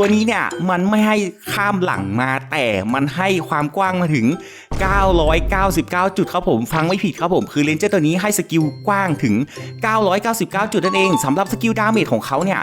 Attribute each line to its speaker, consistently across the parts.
Speaker 1: ตัวนี้เนี่ยมันไม่ให้ข้ามหลังมาแต่มันให้ความกว้างมาถึง 999 จุดครับผมฟังไม่ผิดครับผมคือเลนเจอร์ตัวนี้ให้สกิลกว้างถึง 999 จุดนั่นเองสำหรับสกิลดาเมจของเขาเนี่ย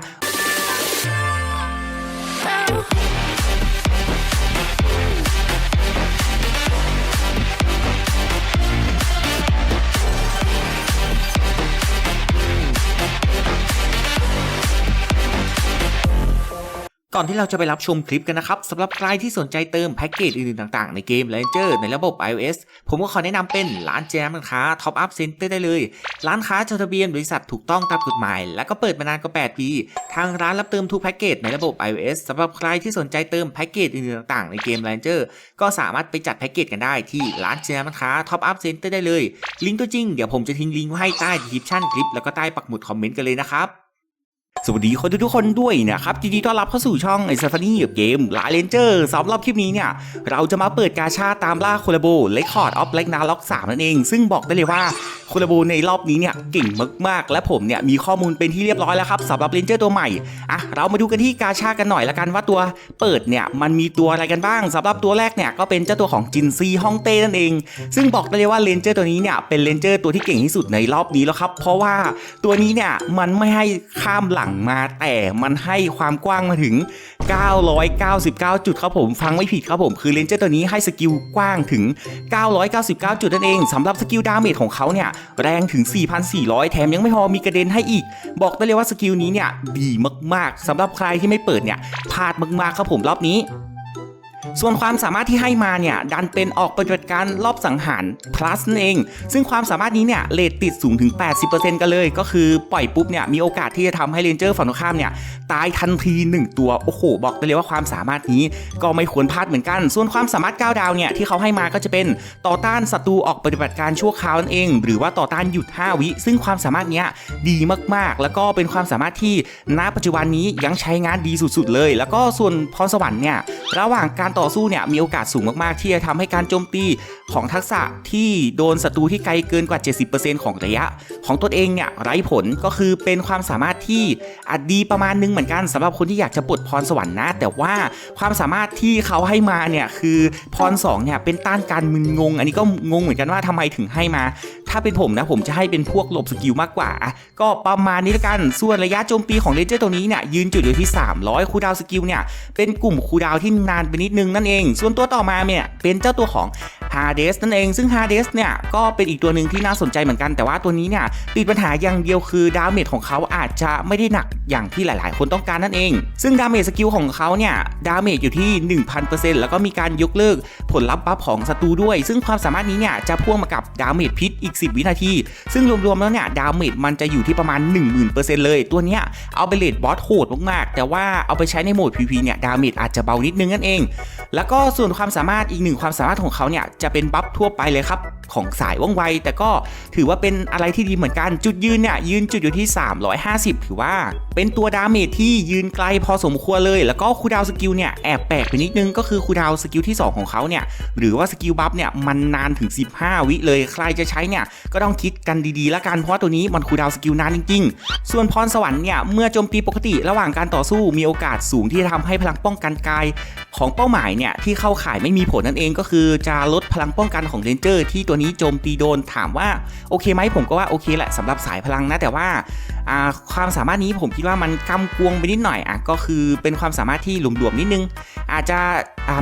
Speaker 1: ก่อนที่เราจะไปรับชมคลิปกันนะครับสำหรับใครที่สนใจเติมแพ็กเกจอื่นๆต่างๆ ในเกม Ranger ในระบบ iOS ผมก็ขอแนะนำเป็นร้านแจมร้านค้า Top Up Center ได้เลย ร้านค้าจดทะเบียนบริษัทถูกต้องตามกฎหมาย และก็เปิดมานานกว่า 8 ปี ทางร้านรับเติมทุกแพ็กเกจในระบบ iOS สำหรับใครที่สนใจเติมแพ็กเกจอื่นๆต่างๆ ในเกม Ranger ก็สามารถไปจัดแพ็กเกจกันได้ที่ร้านแจมร้านค้า Top Up Center ได้เลย ลิงก์ตัวจริงเดี๋ยวผมจะทิ้งลิงก์ไว้ให้ใต้ description คลิปแล้วก็ใต้ปักหมุดคอมเมนต์กันเลยนะครับ สวัสดีคนทุกคนด้วยนะครับยินดีต้อนรับเข้าสู่ช่องไอซัฟานี่เกมลาเลนเจอร์สำหรับคลิปนี้เนี่ย เราจะมาเปิดกาชาตามล่าโคลาโบเลคคอร์ดออฟเลกนาล็อกสนั่นเอง ซึ่งบอกได้เลยว่าโคลาโบในรอบนี้เนี่ยเก่งมากๆ และผมเนี่ยมีข้อมูลเป็นที่เรียบร้อยแล้วครับสำหรับเลนเจอร์ตัวใหม่อะเรามาดูกันที่กาชากันหน่อยละกันว่าตัวเปิดเนี่ยมันมีตัวอะไรกันบ้างสำหรับตัวแรกเนี่ยก็เป็นเจ้าตัวของจินซีฮ่องเต้นั่นเอง ซึ่งบอกได้เลยว่าเลนเจอร์ตัวนี้เนี่ยเป็นเลนเจอร์ตัวที่เก่งที่สุดในรอบนี้แล้วครับเพราะว่าตัวนี้เนี่ยมันไม่ให้ข้ามหลังมาแต่มันให้ความกว้างมาถึง 999 จุดครับผม ฟังไม่ผิดครับผม คือเลนเจอร์ตัวนี้ให้สกิลกว้างถึง 999 จุดนั่นเองสำหรับสกิลดาเมจของเขาเนี่ย แรงถึง 4,400 แถมยังไม่พอมีกระเด็นให้อีก บอกได้เลยว่าสกิลนี้เนี่ยดีมากๆสำหรับใครที่ไม่เปิดเนี่ยพลาดมากๆครับผมรอบนี้ ส่วนความสามารถที่ให้มาเนี่ยดันเป็นออกปฏิบัติการรอบสังหาร plus นั่นเอง ซึ่งความสามารถนี้เนี่ยเลทติดสูงถึง 80%กันเลย ก็คือปล่อยปุ๊บเนี่ยมีโอกาสที่จะทำให้เรนเจอร์ฝั่งตรงข้ามเนี่ยตายทันที 1 ตัว โอ้โห บอกได้เลยว่าความสามารถนี้ก็ไม่ควรพลาดเหมือนกัน ส่วนความสามารถ 9 ดาวเนี่ยที่เขาให้มาก็จะเป็นต่อต้านศัตรูออกปฏิบัติการชั่วคราวนั่นเอง หรือว่าต่อต้านหยุด 5 วิ ซึ่งความสามารถเนี้ยดีมากๆ แล้วก็เป็นความสามารถที่ณปัจจุบันนี้ยังใช้งานดีสุด ๆ เลย แล้วก็ส่วนพรสวรรค์เนี่ยระหว่างการต่อสู้เนี่ยมีโอกาสสูงมากๆที่จะทำให้การโจมตีของทักษะที่โดนศัตรูที่ไกลเกินกว่า 70%ของระยะ ของตนเองเนี่ยไร้ผลก็คือเป็นความสามารถที่อาจดีประมาณนึงเหมือนกันสำหรับคนที่อยากจะปลดพรสวรรค์นะ แต่ว่าความสามารถที่เขาให้มาเนี่ยคือพรสองเนี่ยเป็นต้านการมึนงง อันนี้ก็งงเหมือนกันว่าทำไมถึงให้มา ถ้าเป็นผมนะ ผมจะให้เป็นพวกหลบสกิลมากกว่า ก็ประมาณนี้ละกัน ส่วนระยะโจมตีของเลเจอร์ตัวนี้เนี่ยยืนจุดอยู่ที่ 300 คูดาวสกิลเนี่ยเป็นกลุ่มคูดาวที่นานไปนิดนึงนั่นเอง ส่วนตัวต่อมาเนี่ยเป็นเจ้าตัวของ ฮาเดสนั่นเองซึ่งฮาเดสเนี่ยก็เป็นอีกตัวหนึ่งที่น่าสนใจเหมือนกันแต่ว่าตัวนี้เนี่ยติดปัญหาอย่างเดียวคือดาเมจของเขาอาจจะไม่ได้หนักอย่างที่หลาย ๆ คนต้องการนั่นเอง ซึ่งดาเมจสกิลของเขาเนี่ยดาเมจอยู่ที่ 1,000%แล้วก็มีการยกเลิกผลลัพธ์บัฟของศัตรูด้วย ซึ่งความสามารถนี้เนี่ยจะพ่วงมากับดาเมจพิษอีก 10 วินาที ซึ่งรวม ๆ แล้วเนี่ยดาเมจมันจะอยู่ที่ประมาณ 10,000%เลยตัวเนี้ยเอาไปเลดบอสโหดมาก ๆ แต่ว่าเอาไปใช้ในโหมด PVP เนี่ยดาเมจอาจจะเบานิดนึงนั่นเอง แล้วก็ส่วนความสามารถอีกหนึ่งความสามารถของเขาเนี่ยจะเป็นบัฟทั่วไปเลยครับ ของสายว่องไว แต่ก็ถือว่าเป็นอะไรที่ดีเหมือนกันจุดยืนเนี่ยยืนจุดอยู่ที่ 350 ถือว่า เป็นตัวดาเมจที่ยืนไกลพอสมควรเลย แล้วก็คูดาวสกิลเนี่ยแอบแปลกไปนิดนึงก็คือคูดาวสกิลที่ 2 ของเขาเนี่ยหรือว่าสกิลบัฟเนี่ยมันนานถึง 15 วิเลยใครจะใช้เนี่ยก็ต้องคิดกันดีๆละกันเพราะตัวนี้มันคูดาวสกิลนานจริงๆ ส่วนพรสวรรค์เนี่ยเมื่อโจมตีปกติระหว่างการต่อสู้มีโอกาสสูงที่จะทำให้พลังป้องกันกายของเป้าหมายเนี่ยที่เข้าข่ายไม่มีผลนั่นเองก็คือจะลดพลังป้องกันของเรนเจอร์ ที่ตัวนี้โจมตีโดนถามว่าโอเคไหมผมก็ว่าโอเคแหละสำหรับสายพลังนะแต่ว่า ความสามารถนี้ผมคิดว่ามันกำกวงไปนิดหน่อยอะก็คือเป็นความสามารถที่หลวมๆนิดนึง อาจจะ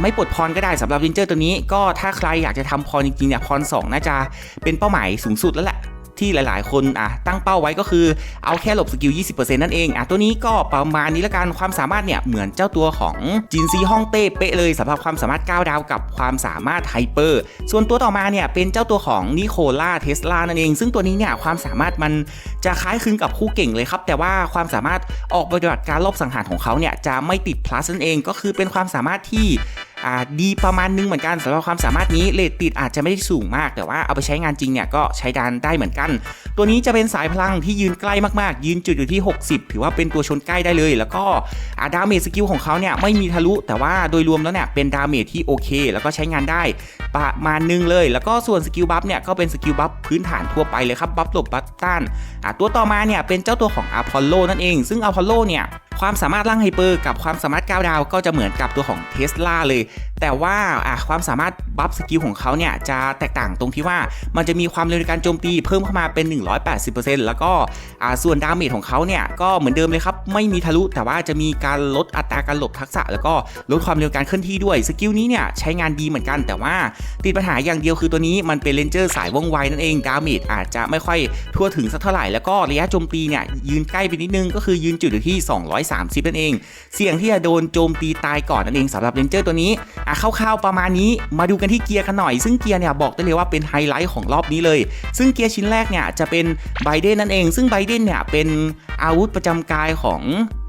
Speaker 1: ไม่ปลดพรก็ได้สำหรับเรนเจอร์ตัวนี้ ก็ถ้าใครอยากจะทำพรจริงๆเนี่ยพรสองน่าจะเป็นเป้าหมายสูงสุดแล้วแหละ ที่หลาย ๆ คนอะตั้งเป้าไว้ก็คือเอาแค่หลบสกิล 20%นั่นเองอะตัวนี้ก็ประมาณนี้ละกันความสามารถเนี่ยเหมือนเจ้าตัวของจินซีฮ่องเต้เป๊ะเลยสำหรับความสามารถ 9 ดาวกับความสามารถไฮเปอร์ส่วนตัวต่อมาเนี่ยเป็นเจ้าตัวของนิโคล่าเทสลานั่นเอง ซึ่งตัวนี้เนี่ยความสามารถมันจะคล้ายคลึงกับคู่เก่งเลยครับ แต่ว่าความสามารถออกปฏิบัติการรอบสังหารของเขาเนี่ยจะไม่ติด plus นั่นเองก็คือเป็นความสามารถที่ ดีประมาณนึงเหมือนกันสำหรับความสามารถนี้เลตติดอาจจะไม่ได้สูงมาก แต่ว่าเอาไปใช้งานจริงเนี่ยก็ใช้ดานได้เหมือนกัน ตัวนี้จะเป็นสายพลังที่ยืนใกล้มากๆ ยืนจุดอยู่ที่ 60 ถือว่าเป็นตัวชนใกล้ได้เลย แล้วก็อาดาเมจสกิลของเขาเนี่ยไม่มีทะลุ แต่ว่าโดยรวมแล้วเนี่ยเป็นดาเมจที่โอเค แล้วก็ใช้งานได้ ประมาณนึงเลย แล้วก็ส่วนสกิลบัฟเนี่ยก็เป็นสกิลบัฟพื้นฐานทั่วไปเลยครับบัฟหลบบัฟต้านอ่าตัวต่อมาเนี่ยเป็นเจ้าตัวของอพอลโลนั่นเอง ซึ่งอพอลโลเนี่ยความสามารถร่างไฮเปอร์กับความสามารถก้าวดาวก็จะเหมือนกับตัวของเทสลาเลย แต่ว่าอะความสามารถบัฟสกิลของเขาเนี่ยจะแตกต่างตรงที่ว่ามันจะมีความเร็วในการโจมตีเพิ่มเข้ามาเป็น 180%แล้วก็อ่าส่วนดาเมจของเขาเนี่ยก็เหมือนเดิมเลยครับ ไม่มีทะลุ แต่ว่าจะมีการลดอัตราการหลบทักษะ แล้วก็ลดความเร็วการเคลื่อนที่ด้วยสกิลนี้เนี่ยใช้งานดีเหมือนกัน แต่ว่าติดปัญหาอย่างเดียวคือตัวนี้มันเป็นเลนเจอร์สายว่องไวนั่นเองดาเมจอาจจะไม่ค่อยทั่วถึงสักเท่าไหร่แล้วก็ระยะโจมตีเนี่ยยืนใกล้ไปนิดนึงก็คือยืนจุดอยู่ที่ 230นั่นเอง เสี่ยงที่จะโดนโจมตีตายก่อนนั่นเองสำหรับเลนเจอร์ตัวนี้อะคร่าวๆประมาณนี้มาดูกันที่เกียร์กันหน่อย ซึ่งเกียร์เนี่ยบอกได้เลยว่าเป็นไฮไลท์ของรอบนี้เลย ซึ่งเกียร์ชิ้นแรกเนี่ยจะเป็นไบเดนนั่นเอง ซึ่งไบเดนเนี่ยเป็นอาวุธประจำกายของ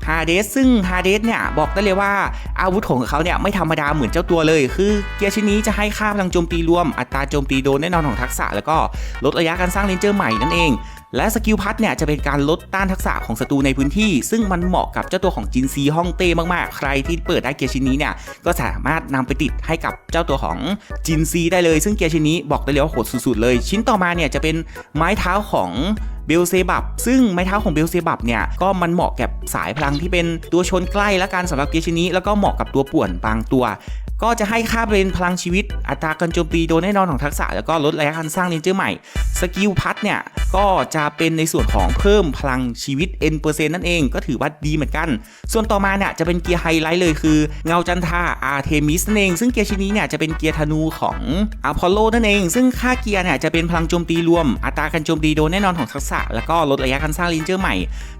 Speaker 1: ฮาเดสซึ่งฮาเดสเนี่ยบอกได้เลยว่าอาวุธของเขาเนี่ยไม่ธรรมดาเหมือนเจ้าตัวเลย คือเกียร์ชิ้นนี้จะให้ค่าพลังโจมตีรวมอัตราโจมตีโดนแน่นอนของทักษะ แล้วก็ลดระยะการสร้างเลนเจอร์ใหม่นั่นเอง และสกิลพัทเนี่ยจะเป็นการลดต้านทักษะของศัตรูในพื้นที่ ซึ่งมันเหมาะกับเจ้าตัวของจินซีฮ่องเต้มากๆ ใครที่เปิดได้เกียร์ชิ้นนี้เนี่ยก็สามารถนำไปติดให้กับเจ้าตัวของจินซีได้เลย ซึ่งเกียร์ชิ้นนี้บอกได้เลยว่าโหดสุดๆเลย ชิ้นต่อมาเนี่ยจะเป็นไม้เท้าของ บลเซบับซึ่งไม้เท้าของเบลเซบับเนี่ยก็มันเหมาะกับสายพลังที่เป็นตัวชนใกล้และการสำหรับเกียร์ชิ้นนี้แล้วก็เหมาะกับตัวป่วนบางตัว ก็จะให้ค่าเป็นพลังชีวิต อัตราการโจมตีโดนแน่นอนของทักษะ แล้วก็ลดระยะการสร้างเลนเจอร์ใหม่ สกิลพัทเนี่ย ก็จะเป็นในส่วนของเพิ่มพลังชีวิต N เปอร์เซ็นต์นั่นเองก็ถือว่าดีเหมือนกัน ส่วนต่อมาเนี่ยจะเป็นเกียร์ไฮไลท์เลยคือเงาจันทาอาร์เทมิสนั่นเอง ซึ่งเกียร์ชิ้นนี้เนี่ยจะเป็นเกียร์ธนูของอพอลโลนั่นเอง ซึ่งค่าเกียร์เนี่ยจะเป็นพลังโจมตีรวมอัตราการโจมตีโดนแน่นอนของทักษะแล้วก็ลดระยะการสร้างเลนเจอร์ใหม่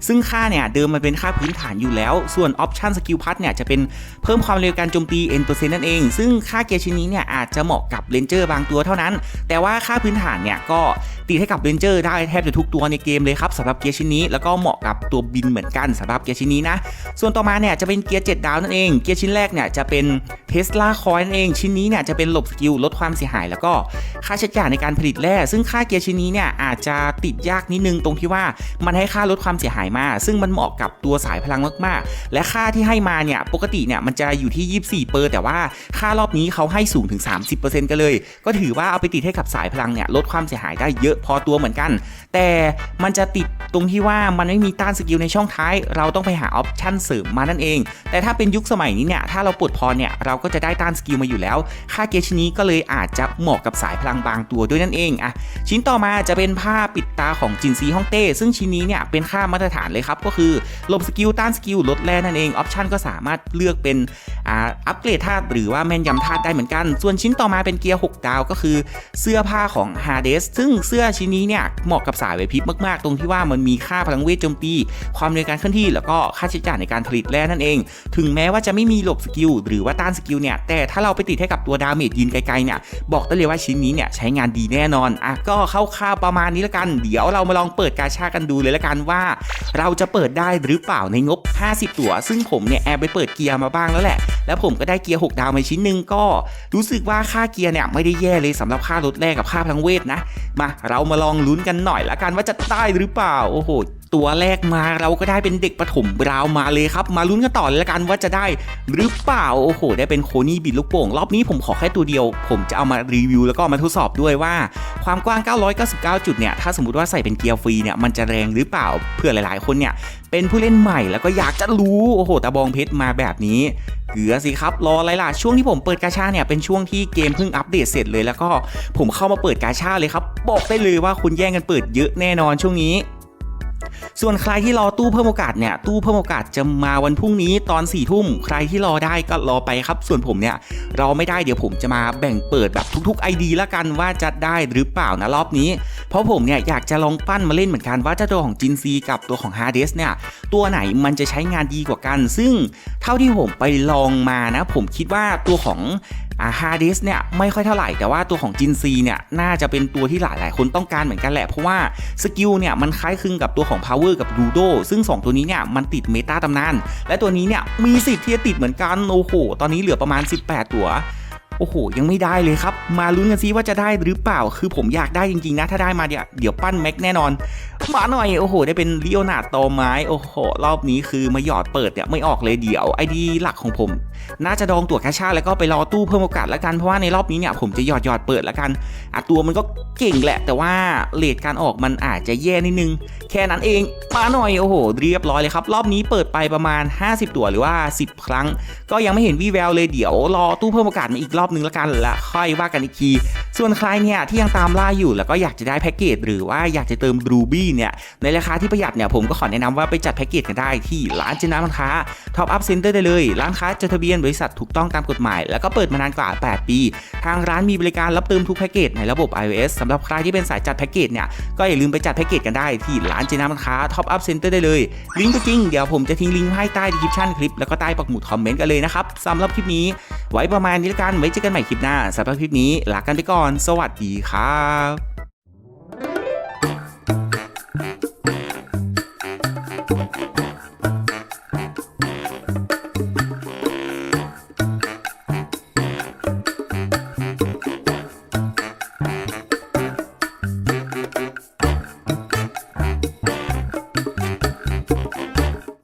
Speaker 1: ซึ่งค่าเนี่ยเดิมมันเป็นค่าพื้นฐานอยู่แล้ว ส่วนออปชันสกิลพัทเนี่ยจะเป็นเพิ่มความเร็วการโจมตี N เปอร์เซ็นต์นั่นเอง ซึ่งค่าเกียร์ชิ้นนี้เนี่ยอาจจะเหมาะกับเลนเจอร์บางตัวเท่านั้น แต่ว่าค่าพื้นฐานเนี่ยก็ตีให้กับเลนเจอร์ได้แทบจะทุกตัวในเกมเลยครับสำหรับเกียร์ชิ้นนี้แล้วก็เหมาะกับตัวบินเหมือนกันสำหรับเกียร์ชิ้นนี้นะ ส่วนต่อมาเนี่ยจะเป็นเกียร์7ดาวนั่นเอง เกียร์ชิ้นแรกเนี่ยจะเป็นเทสลาคอยนั่นเอง ชิ้นนี้เนี่ยจะเป็นหลบสกิลลดความเสียหาย แล้วก็ค่าใช้จ่ายในการผลิตแร่ซึ่งค่าเกียร์ชิ้นนี้เนี่ยอาจจะติดยากนิดนึงตรงที่ว่ามันให้ค่าลดความเสียหายมา ซึ่งมันเหมาะกับตัวสายพลังมากๆ และค่าที่ให้มาเนี่ยปกติเนี่ยมันจะอยู่ที่ 24 เปอร์แต่ว่าค่ารอบนี้เขาให้สูงถึง 30%กันเลย ก็ถือว่าเอาไปติดให้กับสายพลังเนี่ยลดความเสียหายได้เยอะพอตัวเหมือนกัน แต่มันจะติดตรงที่ว่ามันไม่มีต้านสกิลในช่องท้าย เราต้องไปหาออปชั่นเสริมมานั่นเอง แต่ถ้าเป็นยุคสมัยนี้เนี่ยถ้าเราปลดพรเนี่ยเราก็จะได้ต้านสกิลมาอยู่แล้ว ค่าเกชินนี้ก็เลยอาจจะเหมาะกับสายพลังบางตัวด้วยนั่นเองอะชิ้นต่อมาจะเป็นผ้าปิดตาของจินซีฮ่องเต้ซึ่งชิ้นนี้เนี่ยเป็นค่ามาตรฐานเลยครับ ก็คือหลบสกิลต้านสกิลลดแร่นั่นเองออปชันก็สามารถเลือกเป็นอ่าอัปเกรดธาตุหรือว่าแม่นยำธาตุได้เหมือนกัน ส่วนชิ้นต่อมาเป็นเกียร์ 6 ดาวก็คือเสื้อผ้าของฮาเดสซึ่งเสื้อชิ้นนี้เนี่ยเหมาะกับสายไหวพิบมากๆ ตรงที่ว่ามันมีค่าพลังเวทโจมตี ความเร็วการเคลื่อนที่ แล้วก็ค่าใช้จ่ายในการผลิตแร่นั่นเอง ถึงแม้ว่าจะไม่มีหลบสกิลหรือว่าต้านสกิลเนี่ยแต่ถ้าเราไปติดให้กับตัวดาเมจยืนไกลๆเนี่ยบอกได้เลยว่าชิ้นนี้เนี่ยใช้งานดีแน่นอนอะก็เข้าๆประมาณนี้ละกัน เดี๋ยวเรามาลององเปิดกาชากันดูเลยละกันว่า เราจะเปิดได้หรือเปล่าในงบ 50 ตัว ซึ่งผมเนี่ยแอบไปเปิดเกียร์มาบ้างแล้วแหละ แล้วผมก็ได้เกียร์ 6 ดาวมาชิ้นหนึ่งก็ รู้สึกว่าค่าเกียร์เนี่ยไม่ได้แย่เลยสำหรับค่ารถแรกกับค่าพลังเวทนะ มาเรามาลองลุ้นกันหน่อยละกันว่าจะได้หรือเปล่าโอ้โห ตัวแรกมาเราก็ได้เป็นเด็กประถมราวมาเลยครับ มาลุ้นกันต่อเลยละกันว่าจะได้หรือเปล่า โอ้โห ได้เป็นโคนี่บิดลูกโป่ง รอบนี้ผมขอแค่ตัวเดียว ผมจะเอามารีวิวแล้วก็มาทดสอบด้วยว่า ความกว้าง 999 จุดเนี่ย ถ้าสมมติว่าใส่เป็นเกียร์ฟรีเนี่ยมันจะแรงหรือเปล่าเพื่อหลาย ๆ คนเนี่ยเป็นผู้เล่นใหม่แล้วก็อยากจะรู้โอ้โหตาบองเพชรมาแบบนี้เกือสิครับรออะไรล่ะช่วงที่ผมเปิดกาชาเนี่ยเป็นช่วงที่เกมเพิ่งอัปเดตเสร็จเลยแล้วก็ผมเข้ามาเปิดกาชาเลยครับบอกได้เลยว่าคุณแย่งกันเปิดเยอะแน่นอนช่วงนี้ ส่วนใครที่รอตู้เพิ่มโอกาสเนี่ยตู้เพิ่มโอกาสจะมาวันพรุ่งนี้ตอน4ี่ทุ่มใครที่รอได้ก็รอไปครับ ส่วนผมเนี่ยรอไม่ได้เดี๋ยวผมจะมาแบ่งเปิดแบบทุกๆ ID ละกันว่าจะได้หรือเปล่านะรอบนี้ เพราะผมเนี่ยอยากจะลองปั้นมาเล่นเหมือนกันว่าเจ้าตัวของจินซีกับตัวของฮาร์เดสเนี่ยตัวไหนมันจะใช้งานดีกว่ากัน ซึ่งเท่าที่ผมไปลองมานะ ผมคิดว่าตัวของ อาฮาดิสเนี่ยไม่ค่อยเท่าไหร่แต่ว่าตัวของจินซีเนี่ยน่าจะเป็นตัวที่หลายๆคนต้องการเหมือนกันแหละ เพราะว่าสกิลเนี่ยมันคล้ายคลึงกับตัวของ Power กับ l u d o ซึ่ง 2 ตัวนี้เนี่ยมันติดเมตาตำนาน และตัวนี้เนี่ยมีสิทธิ์ที่จะติดเหมือนกันโอ้โหตอนนี้เหลือประมาณ 18 ตัวโอ้โห ยังไม่ได้เลยครับ มาลุ้นกันซิว่าจะได้หรือเปล่า คือผมอยากได้จริงๆนะ ถ้าได้มาเดี๋ยวเดี๋ยวปั้นแม็กแน่นอน มาหน่อย โอ้โห ได้เป็นลีโอนาร์ดโตไม้ โอ้โห รอบนี้คือมาหยอดเปิดเนี่ยไม่ออกเลยเดี๋ยวไอดีหลักของผมน่าจะดองตั๋วแคชชั่นแล้วก็ไปรอตู้เพิ่มโอกาสแล้วกันเพราะว่าในรอบนี้เนี่ยผมจะหยอดหยอดเปิดแล้วกันอะตัวมันก็เก่งแหละ แต่ว่าเลทการออกมันอาจจะแย่นิดนึง แค่นั้นเองมาหน่อยโอ้โห เรียบร้อยเลยครับ รอบนี้เปิดไปประมาณ 50 ตัวหรือว่า 10 ครั้ง ก็ยังไม่เห็นวี่แววเลยเดี๋ยวรอตู้เพิ่มโอกาสมาอีกรอบนึงแล้วกันและค่อยว่ากันอีกทีส่วนใครเนี่ยที่ยังตามล่าอยู่แล้วก็อยากจะได้แพ็กเกจหรือว่าอยากจะเติมรูบี้เนี่ยในราคาที่ประหยัดเนี่ยผมก็ขอแนะนำว่าไปจัดแพ็กเกจกันได้ที่ร้านเจน้ำค้าท็อปอัพเซ็นเตอร์ได้เลยร้านค้าจดทะเบียนบริษัทถูกต้องตามกฎหมาย แล้วก็เปิดมานานกว่า 8 ปี ทางร้านมีบริการรับเติมทุกแพ็กเกจในระบบ iOS สำหรับใครที่เป็นสายจัดแพ็กเกจเนี่ย ก็อย่าลืมไปจัดแพ็กเกจกันได้ที่ร้านเจน้ำค้าท็อปอัพเซ็นเตอร์ได้เลย ลิงก์ก็จริง เดี๋ยวผมจะทิ้งลิงก์ให้ใต้ดีคริปชั่นคลิป แล้วก็ใต้ปักหมุดคอมเมนต์กันเลยนะครับสำหรับคลิปนี้ ไว้ประมาณนี้ละกันไว้เจอกันใหม่คลิปหน้าสำหรับคลิปนี้ลากันไปก่อน สวัสดีครับ